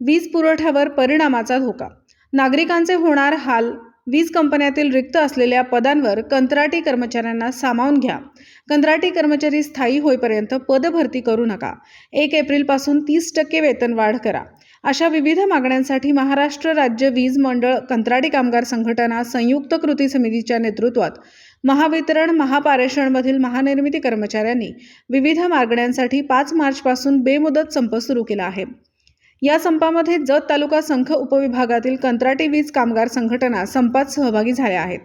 वीज पुरवठ्यावर परिणामाचा धोका. नागरिकांचे होणार हाल वीज कंपन्यातील रिक्त असलेल्या पदांवर कंत्राटी कर्मचाऱ्यांना सामावून घ्या. कंत्राटी कर्मचारी स्थायी होईपर्यंत पदभरती करू नका. एक एप्रिलपासून तीस टक्के वेतनवाढ करा. अशा विविध मागण्यांसाठी महाराष्ट्र राज्य वीज मंडळ कंत्राटी कामगार संघटना संयुक्त कृती समितीच्या नेतृत्वात महावितरण महापारेषणमधील महानिर्मिती कर्मचाऱ्यांनी विविध मागण्यांसाठी पाच मार्चपासून बेमुदत संप सुरू केला आहे. या संपामध्ये जत तालुका संघ उपविभागातील कंत्राटी वीज कामगार संघटना संपात सहभागी झाल्या आहेत.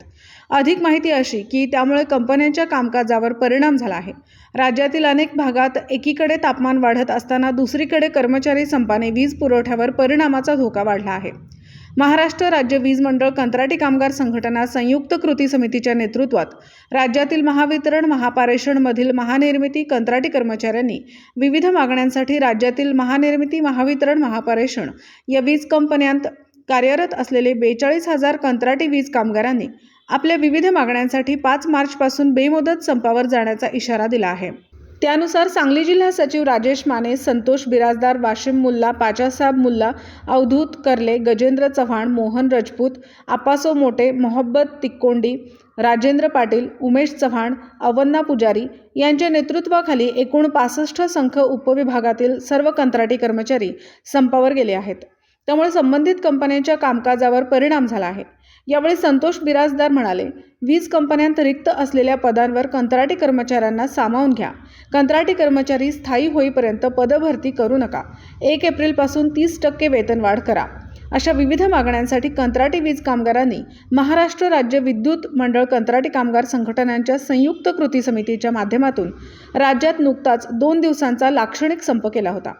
अधिक माहिती अशी की त्यामुळे कंपन्यांच्या कामकाजावर परिणाम झाला आहे. राज्यातील अनेक भागात एकीकडे तापमान वाढत असताना दुसरीकडे कर्मचारी संपाने वीज पुरवठ्यावर परिणामाचा धोका वाढला आहे. महाराष्ट्र राज्य वीज मंडळ कंत्राटी कामगार संघटना संयुक्त कृती समितीच्या नेतृत्वात राज्यातील महावितरण महापारेषणमधील महानिर्मिती कंत्राटी कर्मचाऱ्यांनी विविध मागण्यांसाठी राज्यातील महानिर्मिती महावितरण महापारेषण या वीज कंपन्यांत कार्यरत असलेले बेचाळीस हजार कंत्राटी वीज कामगारांनी आपल्या विविध मागण्यांसाठी पाच मार्चपासून बेमुदत संपावर जाण्याचा इशारा दिला आहे. त्यानुसार सांगली जिल्हा सचिव राजेश माने संतोष बिराजदार वाशिम मुल्ला पाचासाहेब मुल्ला अवधूत कर्ले गजेंद्र चव्हाण मोहन रजपूत आपासो मोटे मोहब्बत तिक्कोंडी राजेंद्र पाटील उमेश चव्हाण अवन्ना पुजारी यांच्या नेतृत्वाखाली एकूण पासष्ट संघ उपविभागातील सर्व कंत्राटी कर्मचारी संपावर गेले आहेत. त्यामुळे संबंधित कंपन्यांच्या कामकाजावर परिणाम झाला आहे. यावेळी संतोष बिराजदार म्हणाले वीज कंपन्यांत रिक्त असलेल्या पदांवर कंत्राटी कर्मचाऱ्यांना सामावून घ्या. कंत्राटी कर्मचारी स्थायी होईपर्यंत पदभरती करू नका. एक एप्रिलपासून तीस टक्के वेतनवाढ करा. अशा विविध मागण्यांसाठी कंत्राटी वीज कामगारांनी महाराष्ट्र राज्य विद्युत मंडळ कंत्राटी कामगार संघटनांच्या संयुक्त कृती समितीच्या माध्यमातून राज्यात नुकताच दोन दिवसांचा लाक्षणिक संप केला होता.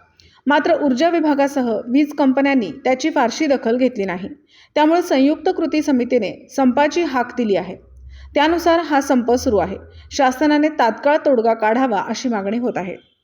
मात्र ऊर्जा विभागासह वीज कंपन्यांनी त्याची फारशी दखल घेतली नाही. त्यामुळे संयुक्त कृती समितीने संपाची हाक दिली आहे. त्यानुसार हा संप सुरू आहे. शासनाने तात्काळ तोडगा काढावा अशी मागणी होत आहे.